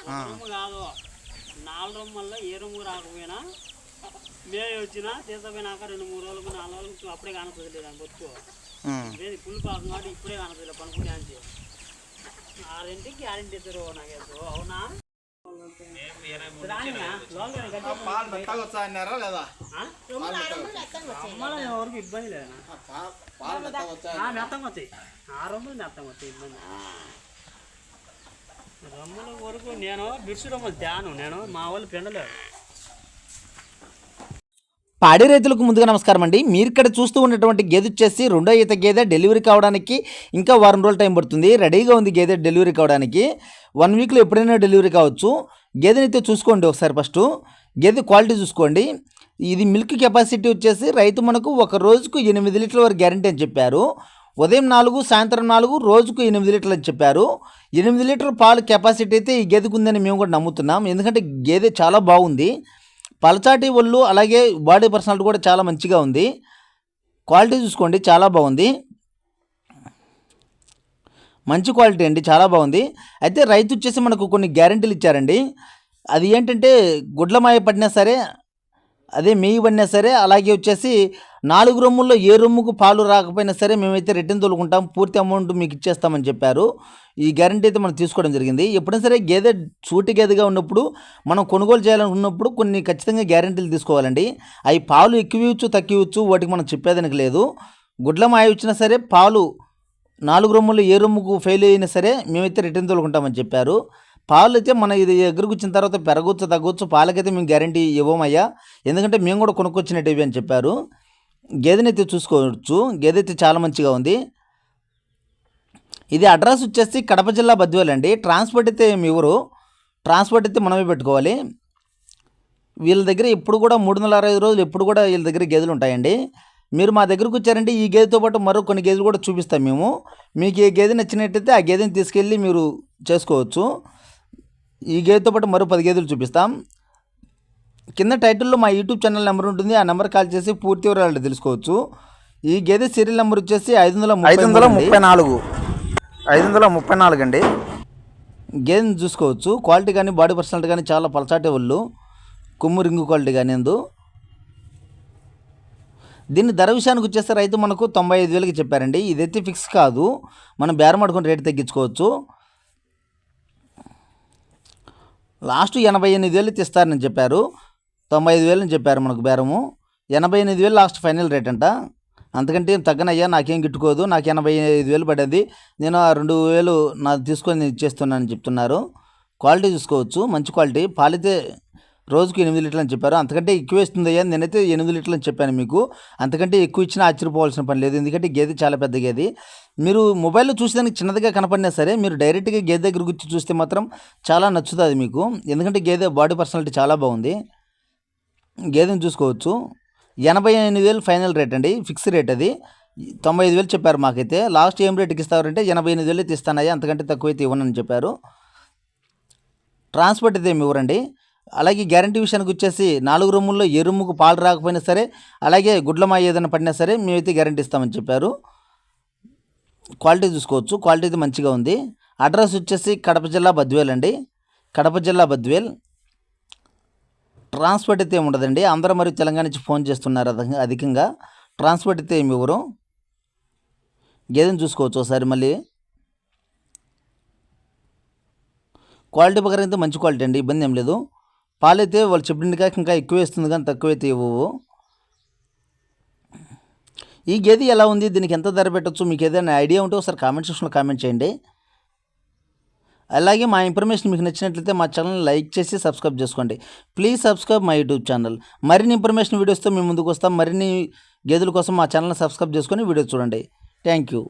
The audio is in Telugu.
రొమ్ము కాదు. నాలుగు రొమ్మల్లో ఏ రొమ్ము రాకపోయినా మే వచ్చినా తీసపోయినాక రెండు మూడు రోజులకు నాలుగు రోజులకు అప్పుడే కానతుంది దాని బతుకు ఉమ్. లేదు పులి పాకం కాబట్టి ఇప్పుడే కానతుంది పనుకునే అంతే ఆరింటికి గ్యారెంటీ ఇద్దరు నాకేదో అవునా? లేదా? ఎవరికి ఇబ్బంది లేదా మెత్తంగా వచ్చాయి. ఆ రొమ్ములు మెత్తంగా వచ్చాయి ఇబ్బంది. రొమ్ముల వరకు నేను బిడ్సు రొమ్ములు నేను మా వాళ్ళు పిండలేరు. పాడి రైతులకు ముందుగా నమస్కారం అండి. మీరు ఇక్కడ చూస్తూ ఉన్నటువంటి గేదె వచ్చేసి రెండో ఈత గేదె డెలివరీ కావడానికి ఇంకా వారం రోజులు టైం పడుతుంది. రెడీగా ఉంది గేదె డెలివరీ కావడానికి. వన్ వీక్లో ఎప్పుడైనా డెలివరీ కావచ్చు. గేదెనైతే చూసుకోండి ఒకసారి ఫస్ట్. గేదె క్వాలిటీ చూసుకోండి. ఇది మిల్క్ కెపాసిటీ వచ్చేసి రైతు మనకు ఒక రోజుకు ఎనిమిది లీటర్ల వరకు గ్యారంటీ అని చెప్పారు. ఉదయం నాలుగు సాయంత్రం నాలుగు రోజుకు ఎనిమిది లీటర్లు అని చెప్పారు. ఎనిమిది లీటర్ పాలు కెపాసిటీ అయితే ఈ గేదెకు ఉందని మేము కూడా నమ్ముతున్నాం. ఎందుకంటే గేదె చాలా బాగుంది. పలచాటి ఒళ్ళు అలాగే బాడీ పర్సనాలిటీ కూడా చాలా మంచిగా ఉంది. క్వాలిటీ చూసుకోండి చాలా బాగుంది. మంచి క్వాలిటీ అండి చాలా బాగుంది. అయితే రైతు వచ్చేసి మనకు కొన్ని గ్యారెంటీలు ఇచ్చారండి. అది ఏంటంటే గుడ్ల మాయ పడినా సరే అదే మీ ఇవన్నీ సరే అలాగే వచ్చేసి నాలుగు రొమ్ముల్లో ఏ రొమ్ముకు పాలు రాకపోయినా సరే మేమైతే రిటర్న్ తోలుకుంటాం. పూర్తి అమౌంట్ మీకు ఇచ్చేస్తామని చెప్పారు. ఈ గ్యారంటీ అయితే మనం తీసుకోవడం జరిగింది. ఎప్పుడైనా సరే గేదె సూటి గేదెగా ఉన్నప్పుడు మనం కొనుగోలు చేయాలనుకున్నప్పుడు కొన్ని ఖచ్చితంగా గ్యారంటీలు తీసుకోవాలండి. అవి పాలు ఎక్కువ ఇవ్వచ్చు తక్కువ ఇవ్వచ్చు వాటికి మనం చెప్పేదానికి లేదు. గుడ్ల మాయ ఇచ్చినా సరే పాలు నాలుగు రొమ్ములు ఏ రొమ్ముకు ఫెయిల్ అయినా సరే మేమైతే రిటర్న్ తోలుకుంటామని చెప్పారు. పాలు అయితే మన ఇది ఎగురుకొచ్చిన వచ్చిన తర్వాత పెరగొచ్చు తగ్గవచ్చు పాలకైతే మేము గ్యారంటీ ఇవ్వమయ్యా. ఎందుకంటే మేము కూడా కొనుక్కొచ్చినట్టు అని చెప్పారు. గేదెనైతే చూసుకోవచ్చు. గేదె అయితే చాలా మంచిగా ఉంది. ఇది అడ్రస్ వచ్చేసి కడప జిల్లా బద్వేల్ అండి ట్రాన్స్పోర్ట్ అయితే ఏమి ఇవ్వరు. ట్రాన్స్పోర్ట్ అయితే మనమే పెట్టుకోవాలి. వీళ్ళ దగ్గర ఎప్పుడు కూడా మూడు వందల అరవై ఐదు రోజులు ఎప్పుడు కూడా వీళ్ళ దగ్గర గేదెలు ఉంటాయండి. మీరు మా దగ్గరకు వచ్చారంటే ఈ గేదెతో పాటు మరో కొన్ని గేదెలు కూడా చూపిస్తాం మేము. మీకు ఏ గేదె నచ్చినట్టయితే ఆ గేదెని తీసుకెళ్ళి మీరు చేసుకోవచ్చు. ఈ గేదెతో పాటు మరో పది గేదెలు చూపిస్తాం. కింద టైటిల్లో మా యూట్యూబ్ ఛానల్ నెంబర్ ఉంటుంది. ఆ నెంబర్ కాల్ చేసి పూర్తి వివరాలు తెలుసుకోవచ్చు. ఈ గేదె సీరియల్ నెంబర్ వచ్చేసి ఐదు వందల ఐదు వందల ముప్పై నాలుగు. ఐదు వందల ముప్పై నాలుగు అండి. గేదెని చూసుకోవచ్చు. క్వాలిటీ కానీ బాడీ పర్సనాలిటీ కానీ చాలా పలచాటే వాళ్ళు. కొమ్ము రింగు క్వాలిటీ కానీ ఎందు. దీని ధర విషయానికి వచ్చేస్తే రైతు మనకు తొంభై ఐదు వేలకి చెప్పారండి. ఇదైతే ఫిక్స్ కాదు. మనం బేరం ఆడుకుని రేటు తగ్గించుకోవచ్చు. లాస్ట్ ఎనభై ఎనిమిది వేలు తీస్తారని చెప్పారు. తొంభై ఐదు వేలు అని చెప్పారు మనకు బేరము. ఎనభై ఎనిమిది వేలు లాస్ట్ ఫైనల్ రేట్ అంట. అంతకంటే ఏం తగ్గనయ్యా నాకేం గిట్టుకోదు నాకు ఎనభై ఐదు వేలు పడింది. నేను ఆ రెండు వేలు నాకు తీసుకొని చేస్తున్నానని చెప్తున్నారు. క్వాలిటీ చూసుకోవచ్చు మంచి క్వాలిటీ. పాలితే రోజుకు ఎనిమిది లీటర్లు అని చెప్పారు. అంతకంటే ఎక్కువ ఇస్తుందయ్యా నేనైతే ఎనిమిది లీటర్లు అని చెప్పాను మీకు. అంతకంటే ఎక్కువ ఇచ్చినా ఆశ్చర్యపోవాల్సిన పని లేదు. ఎందుకంటే గేదె చాలా పెద్ద గేది. మీరు మొబైల్లో చూసేదానికి చిన్నదిగా కనపడినా సరే మీరు డైరెక్ట్గా గేదె దగ్గర వచ్చి చూస్తే మాత్రం చాలా నచ్చుతుంది మీకు. ఎందుకంటే గేదె బాడీ పర్సనాలిటీ చాలా బాగుంది. గేదెని చూసుకోవచ్చు. ఎనభై ఎనిమిది వేలు ఫైనల్ రేట్ అండి. ఫిక్స్ రేట్ అది. తొంభై ఐదు వేలు చెప్పారు మాకైతే. లాస్ట్ ఏం రేట్కి ఇస్తారంటే ఎనభై ఎనిమిది వేలు తీస్తానయ్యా. అంతకంటే తక్కువ అయితే ఇవ్వనని చెప్పారు. ట్రాన్స్పోర్ట్ అయితే ఏమి ఇవ్వరండి? అలాగే గ్యారంటీ విషయానికి వచ్చేసి నాలుగు రూముల్లో ఏ రూముకు పాలు రాకపోయినా సరే అలాగే గుడ్లమా ఏదైనా పడినా సరే మేమైతే గ్యారంటీ ఇస్తామని చెప్పారు. క్వాలిటీ చూసుకోవచ్చు క్వాలిటీ అయితే మంచిగా ఉంది. అడ్రస్ వచ్చేసి కడప జిల్లా బద్వేల్ అండి. కడప జిల్లా బద్వేల్. ట్రాన్స్పోర్ట్ అయితే ఉండదండి. ఆంధ్ర మరియు తెలంగాణ నుంచి ఫోన్ చేస్తున్నారు అధికంగా. ట్రాన్స్పోర్ట్ అయితే ఏమి ఇవ్వరు. గేదెని చూసుకోవచ్చు ఒకసారి మళ్ళీ. క్వాలిటీ ప్రకారం అయితే మంచి క్వాలిటీ అండి ఇబ్బంది ఏం లేదు. పాలైతే వాళ్ళు చెప్పినట్టుగా ఇంకా ఎక్కువ వేస్తుంది కానీ తక్కువ అయితే ఇవ్వవు. ఈ గేదె ఎలా ఉంది? దీనికి ఎంత ధర పెట్టచ్చు? మీకు ఏదైనా ఐడియా ఉంటే ఒకసారి కామెంట్ సెక్షన్లో కామెంట్ చేయండి. అలాగే మా ఇన్ఫర్మేషన్ మీకు నచ్చినట్లయితే మా ఛానల్ లైక్ చేసి సబ్స్క్రైబ్ చేసుకోండి. Please subscribe my YouTube channel. మరిన్ని ఇన్ఫర్మేషన్ వీడియోస్తో మేము ముందుకు వస్తాం. మరిన్ని గేదెల కోసం మా ఛానల్ సబ్స్క్రైబ్ చేసుకొని వీడియో చూడండి. Thank you.